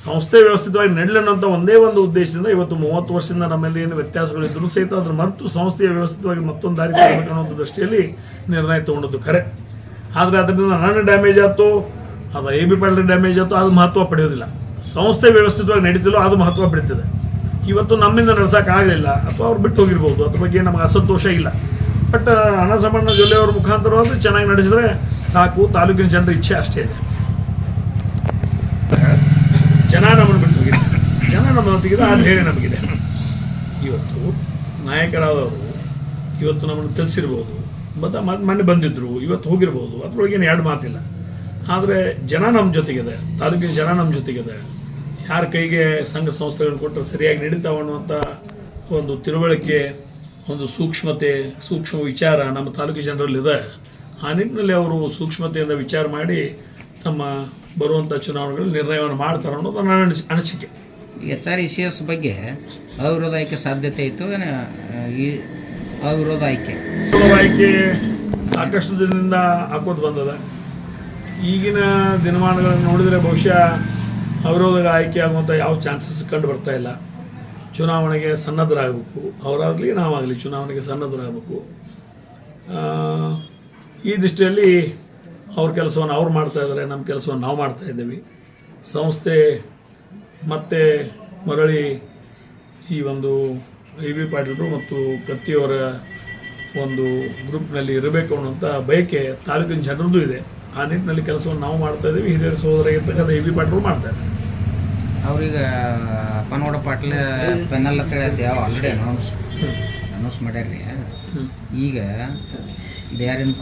ಸಂಸ್ಥೆ ವ್ಯವಸ್ಥಿತವಾಗಿ ನಡೆಲನ್ನೋಂಥ ಒಂದೇ ಒಂದು ಉದ್ದೇಶದಿಂದ ಇವತ್ತು ಮೂವತ್ತು ವರ್ಷದಿಂದ ನಮ್ಮಲ್ಲಿ ಏನು ವ್ಯತ್ಯಾಸಗಳಿದ್ರು ಸಹಿತ ಅದ್ರ ಮರೆತು ಸಂಸ್ಥೆಯ ವ್ಯವಸ್ಥಿತವಾಗಿ ಮತ್ತೊಂದು ದಾರಿ ತಗೋಬೇಕು ಅನ್ನೋ ದೃಷ್ಟಿಯಲ್ಲಿ ನಿರ್ಣಯ ತಗೊಂಡದ್ದು ಕರೆ. ಆದರೆ ಅದರಿಂದ ನನ್ನ ಡ್ಯಾಮೇಜ್ ಆಯ್ತು ಅದು ಎ ಬಿ ಪಾಟೀಲ್ ಡ್ಯಾಮೇಜ್ ಆಯ್ತು, ಅದು ಮಹತ್ವ ಪಡೆಯೋದಿಲ್ಲ ಸಂಸ್ಥೆ ವ್ಯವಸ್ಥಿತವಾಗಿ ನಡೀತಿಲ್ಲೋ, ಅದು ಮಹತ್ವ ಪಡೀತದೆ. ಇವತ್ತು ನಮ್ಮಿಂದ ನಡೆಸೋಕ್ಕಾಗಲಿಲ್ಲ ಅಥವಾ ಅವ್ರು ಬಿಟ್ಟು ಹೋಗಿರ್ಬೋದು, ಅದ್ರ ಬಗ್ಗೆ ನಮಗೆ ಅಸಂತೋಷ ಇಲ್ಲ. ಬಟ್ ಹಣ ಸಂಬಂಧ ಜೊಲ್ಲೆಯವ್ರ ಅದು ಚೆನ್ನಾಗಿ ನಡೆಸಿದ್ರೆ ಸಾಕು, ತಾಲೂಕಿನ ಜನರ ಇಚ್ಛೆ ಅಷ್ಟೇ ಇದೆ ಜನ ನಮ್ಮನ್ನು ಬಿಟ್ಟು ಹೋಗಿದ್ದಾರೆ ತೆಗೆದು ಆ ಧೈರ್ಯ ನಮಗಿದೆ. ಇವತ್ತು ನಾಯಕರಾದವರು, ಇವತ್ತು ನಮ್ಮನ್ನು ತಿಳಿಸಿರ್ಬೋದು ಮತ್ತು ಮೊನ್ನೆ ಬಂದಿದ್ದರು ಇವತ್ತು ಹೋಗಿರ್ಬೋದು ಅದ್ರೊಳಗೇನು ಎರಡು ಮಾತಿಲ್ಲ. ಆದರೆ ಜನ ನಮ್ಮ ಜೊತೆಗಿದೆ, ತಾಲೂಕಿನ ಜನ ನಮ್ಮ ಜೊತೆಗಿದೆ. ಯಾರ ಕೈಗೆ ಸಂಘ ಸಂಸ್ಥೆಗಳನ್ನು ಕೊಟ್ಟರೆ ಸರಿಯಾಗಿ ನಡೀತಾವ ಅನ್ನುವಂಥ ಒಂದು ತಿಳುವಳಿಕೆ, ಒಂದು ಸೂಕ್ಷ್ಮತೆ, ಸೂಕ್ಷ್ಮ ವಿಚಾರ ನಮ್ಮ ತಾಲೂಕಿನ ಜನರಲ್ಲಿದೆ. ಆ ನಿಟ್ಟಿನಲ್ಲಿ ಅವರು ಸೂಕ್ಷ್ಮತೆಯಿಂದ ವಿಚಾರ ಮಾಡಿ ತಮ್ಮ ಬರುವಂಥ ಚುನಾವಣೆಗಳಲ್ಲಿ ನಿರ್ಣಯವನ್ನು ಮಾಡ್ತಾರೆ ಅನ್ನೋದು ನನ್ನ ಅನಿಸ್, ಅನಿಸಿಕೆ. H R E C S ಬಗ್ಗೆ ಅವಿರೋಧ ಆಯ್ಕೆ ಸಾಧ್ಯತೆ ಇತ್ತು ಈ ಅವಿರೋಧ ಆಯ್ಕೆ ಆಯ್ಕೆ ಸಾಕಷ್ಟು ದಿನದಿಂದ ಹಾಕೋದು ಬಂದದ. ಈಗಿನ ದಿನಮಾನಗಳನ್ನು ನೋಡಿದರೆ ಬಹುಶಃ ಅವಿರೋಧ ಆಯ್ಕೆ ಆಗುವಂಥ ಯಾವ ಚಾನ್ಸಸ್ ಕಂಡು ಬರ್ತಾ ಇಲ್ಲ. ಚುನಾವಣೆಗೆ ಸನ್ನದ್ಧರಾಗಬೇಕು ಅವರಾಗಲಿ ನಾವಾಗಲಿ ಚುನಾವಣೆಗೆ ಸನ್ನದ್ಧರಾಗಬೇಕು ಈ ದೃಷ್ಟಿಯಲ್ಲಿ ಅವ್ರ ಕೆಲಸವನ್ನು ಅವ್ರು ಮಾಡ್ತಾಯಿದ್ದಾರೆ ನಮ್ಮ ಕೆಲಸವನ್ನು ನಾವು ಮಾಡ್ತಾ ಇದ್ದೀವಿ. ಸಂಸ್ಥೆ ಮತ್ತೆ ಮರಳಿ ಈ ಒಂದು ಎ ಬಿ ಪಾಟೀಲರು ಮತ್ತು ಕತ್ತಿಯವರ ಒಂದು ಗ್ರೂಪ್ನಲ್ಲಿ ಇರಬೇಕು ಅನ್ನುವಂಥ ಬಯಕೆ ತಾಲೂಕಿನ ಜನರದ್ದು ಇದೆ. ಆ ನಿಟ್ಟಿನಲ್ಲಿ ಕೆಲಸವನ್ನು ನಾವು ಮಾಡ್ತಾ ಇದ್ದೀವಿ. ಹಿರಿಯರ ಸಹೋದರ ಇರ್ತಕ್ಕಂಥ ಎ ಬಿ ಪಾಟೀಲರು ಮಾಡ್ತಾ ಇದ್ದಾರೆ. ಅವ್ರೀಗ ಪನೋಡ ಪಾಟ್ಲೆ ಪೆನ್ನಲ್ಲ ಅಂತ ಆಲ್ರೆಡಿ ಅನೌನ್ಸ್ ಅನೌನ್ಸ್ ಮಾಡ್ಯಾರ್ರಿ. ಈಗ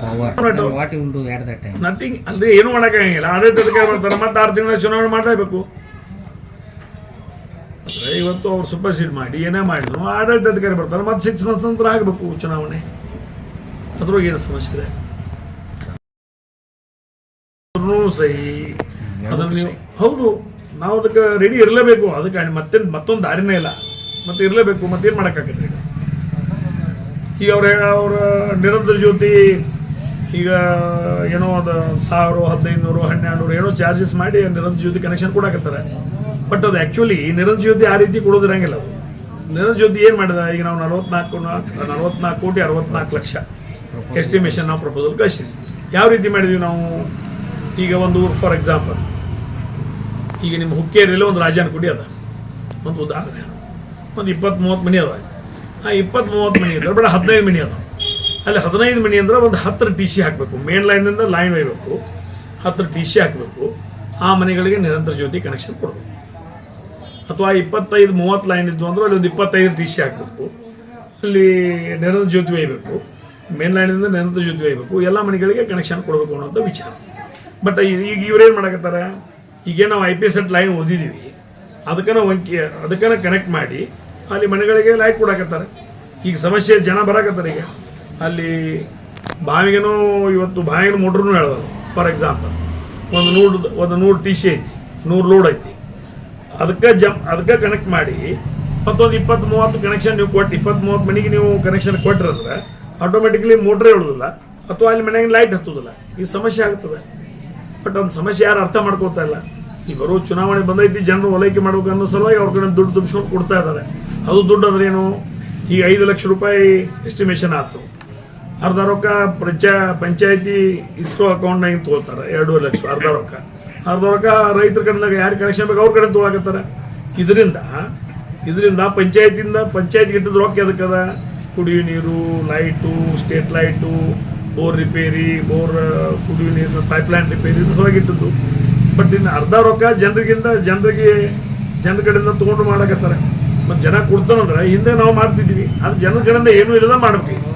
power what you will do at that time nothing ಅಂದರೆ ಏನು ಮಾಡೋಕ್ಕಾಗಿಲ್ಲ ಆಡಳಿತಾಧಿಕಾರಿ ಬರ್ತಾರೆ ಮತ್ತೆ ಆರು ತಿಂಗಳ ಚುನಾವಣೆ ಮಾಡಬೇಕು ಇವತ್ತು ಅವ್ರು ಸೂಪರ್ ಸೀಡ್ ಮಾಡಿ ಏನೇ ಮಾಡಿದ್ರು ಆಡಳಿತಾಧಿಕಾರಿ ಬರ್ತಾರೆ ಮತ್ತೆ ಸಿಕ್ಸ್ ಮಂತ್ಸ್ ನಂತರ ಆಗಬೇಕು ಚುನಾವಣೆ. ಅದ್ರೊಳಗೆ ಏನು ಸಮಸ್ಯೆ ಇದೆ? ಸಹಿ ಅದನ್ನು ನೀವು ಹೌದು ನಾವು ಅದಕ್ಕೆ ರೆಡಿ ಇರಲೇಬೇಕು ಅದಕ್ಕೆ ಮತ್ತೆ ಮತ್ತೊಂದು ದಾರಿನೇ ಇಲ್ಲ. ಮತ್ತೆ ಇರಲೇಬೇಕು ಮತ್ತೇನು ಮಾಡೋಕ್ಕಾಗತ್ತೆ ಈಗ? ಈಗ ಅವ್ರ ಅವರ ನಿರಂತರ ಜ್ಯೋತಿ ಈಗ ಏನೋ ಅದು ಸಾವಿರ ಹದಿನೈದು ನೂರು ಹನ್ನೆರಡು ನೂರು ಏನೋ ಚಾರ್ಜಸ್ ಮಾಡಿ ನಿರಂತರ ಜ್ಯೋತಿ ಕನೆಕ್ಷನ್ ಕೊಡಕತ್ತಾರೆ ಬಟ್ ಅದು ಆ್ಯಕ್ಚುಲಿ ನಿರಂಜ್ಯೋತಿ ಆ ರೀತಿ ಕೊಡೋದಿರಂಗಿಲ್ಲ ಅದು. ನಿರಂಜ್ಯೋತಿ ಏನು ಮಾಡಿದ? ಈಗ ನಾವು ನಲವತ್ನಾಲ್ಕು ನಲವತ್ನಾಲ್ಕು ಕೋಟಿ ಅರವತ್ನಾಲ್ಕು ಲಕ್ಷ ಎಸ್ಟಿಮೇಷನ್ ನಾವು ಪ್ರಪೋಸಲ್ ಕಳಿಸಿದ್ವಿ. ಯಾವ ರೀತಿ ಮಾಡಿದ್ವಿ ನಾವು? ಈಗ ಒಂದು ಊರು ಫಾರ್ ಎಕ್ಸಾಂಪಲ್ ಈಗ ನಿಮ್ಮ ಹುಕ್ಕೇರಿಯಲ್ಲಿ ಒಂದು ರಾಜನ ಕುಡಿ ಅದ. ಒಂದು ಉದಾಹರಣೆ. ಒಂದು ಇಪ್ಪತ್ತು ಮೂವತ್ತು ಮನಿ ಅದ. ಆ ಇಪ್ಪತ್ತು ಮೂವತ್ತು ಮನಿ ಅಂದ್ರೆ ಬೇಡ ಹದಿನೈದು ಮನಿ ಅದ. ಅಲ್ಲಿ ಹದಿನೈದು ಮನಿ ಅಂದ್ರೆ ಒಂದು ಹತ್ತರ ಟಿ ಸಿ ಹಾಕಬೇಕು. ಮೇನ್ ಲೈನಿಂದ ಲೈನ್ ಒಯ್ಬೇಕು. ಹತ್ತರ ಟಿ ಸಿ ಹಾಕಬೇಕು. ಆ ಮನೆಗಳಿಗೆ ನಿರಂತರ ಜ್ಯೋತಿ ಕನೆಕ್ಷನ್ ಕೊಡಬೇಕು. ಅಥವಾ ಇಪ್ಪತ್ತೈದು, ಮೂವತ್ತು ಲೈನ್ ಇದ್ದು ಅಂದ್ರೆ ಅಲ್ಲಿ ಒಂದು ಇಪ್ಪತ್ತೈದು ಟಿ ಸಿ ಹಾಕಬೇಕು. ಅಲ್ಲಿ ನಿರಂತರ ಜ್ಯೋತಿ ಒಯ್ಯಬೇಕು ಮೇನ್ ಲೈನಿಂದ ನಿರಂತರ ಜ್ಯೋತಿ ಒಯ್ಯಬೇಕು ಎಲ್ಲ ಮನೆಗಳಿಗೆ ಕನೆಕ್ಷನ್ ಕೊಡಬೇಕು ಅನ್ನೋಂಥ ವಿಚಾರ. ಬಟ್ ಈಗ ಇವ್ರೇನು ಮಾಡಕತ್ತಾರ? ಈಗ ನಾವು I P S at line ಓದಿದ್ದೀವಿ ಅದಕ್ಕನ ಒಂಕಿ, ಅದಕ್ಕನ ಕನೆಕ್ಟ್ ಮಾಡಿ ಅಲ್ಲಿ ಮನೆಗಳಿಗೆ ಲೈಟ್ ಕೊಡಕತ್ತಾರೆ. ಈಗ ಸಮಸ್ಯೆ ಜನ ಬರಾಕತ್ತಾರೆ ಈಗ. ಅಲ್ಲಿ ಬಾವಿಗೆನೂ ಇವತ್ತು ಬಾವಿನ ಮೋಟ್ರೂ ಹೇಳ್ದವು ಫಾರ್ ಎಕ್ಸಾಂಪಲ್ ಒಂದು ನೂರು ಒಂದು ನೂರು ಟಿ ಸಿ ಐತಿ. ನೂರು ಲೋಡ್ ಐತಿ. ಅದಕ್ಕೆ ಜಮ್, ಅದಕ್ಕೆ ಕನೆಕ್ಟ್ ಮಾಡಿ. ಮತ್ತೊಂದು ಇಪ್ಪತ್ತು ಮೂವತ್ತು ಕನೆಕ್ಷನ್ ನೀವು ಕೊಟ್ಟು ಇಪ್ಪತ್ತು ಮೂವತ್ತು ಮನೆಗೆ ನೀವು ಕನೆಕ್ಷನ್ ಕೊಟ್ಟಿರಂದ್ರೆ ಆಟೋಮೆಟಿಕ್ಲಿ ಮೋಟ್ರೇ ಉಳಿದಿಲ್ಲ ಅಥವಾ ಅಲ್ಲಿ ಮನೆಗೆ ಲೈಟ್ ಹತ್ತೋದಿಲ್ಲ. ಈ ಸಮಸ್ಯೆ ಆಗ್ತದೆ. ಬಟ್ ಒಂದು ಸಮಸ್ಯೆ ಯಾರು ಅರ್ಥ ಮಾಡ್ಕೋತಾ ಇಲ್ಲ. ಈ ಬರೋ ಚುನಾವಣೆ ಬಂದೈತಿ, ಜನರು ಓಲೈಕೆ ಮಾಡ್ಬೇಕು ಅನ್ನೋ ಸಲುವಾಗಿ ಅವ್ರ ಕಡೆ ದುಡ್ಡು ತುಂಬಿಸ್ಕೊಂಡು ಕೊಡ್ತಾ ಇದ್ದಾರೆ. ಅದು ದುಡ್ಡು ಅಂದ್ರೆ ಏನು? ಈಗ ಐದು ಲಕ್ಷ ರೂಪಾಯಿ ಎಸ್ಟಿಮೇಷನ್ ಆಯ್ತು. ಅರ್ಧ ರೊಕ್ಕ ಪ್ರಜಾ ಪಂಚಾಯತಿ ಇಸ್ರೋ ಅಕೌಂಟ್ನಾಗಿ ತೊಗೊಳ್ತಾರೆ ಎರಡೂವರೆ ಲಕ್ಷ ಅರ್ಧ ರೊಕ್ಕ. ಅರ್ಧ ರೊಕ್ಕ ರೈತರ ಕಡೆದಾಗ ಯಾರು ಕನೆಕ್ಷನ್ ಬೇಕು ಅವ್ರ ಕಡೆ ತೊಗೊಳಕತ್ತಾರ. ಇದರಿಂದ ಇದರಿಂದ ಪಂಚಾಯತಿಂದ ಪಂಚಾಯತ್ ಇಟ್ಟಿದ್ದು ರೊಕ್ಕ ಎದಕ್ಕದ? ಕುಡಿಯೋ ನೀರು, light, state light, bore repair, bore, ಕುಡಿಯೋ ನೀರಿನ ಪೈಪ್ಲೈನ್ ರಿಪೇರಿ ಇದು ಸಲುವಾಗಿ ಇಟ್ಟದ್ದು. ಬಟ್ ಇನ್ನು ಅರ್ಧ ರೊಕ್ಕ ಜನರಿಗಿಂತ ಜನರಿಗೆ, ಜನರ ಕಡೆಯಿಂದ ತೊಗೊಂಡು ಮಾಡಕತ್ತಾರೆ. ಮತ್ತು ಜನ ಕೊಡ್ತಾನಂದ್ರೆ ಹಿಂದೆ ನಾವು ಮಾಡ್ತಿದ್ವಿ. ಅದು ಜನರ ಕಡೆಯಿಂದ ಏನೂ ಇಲ್ಲದ ಮಾಡ್ಬೇಕು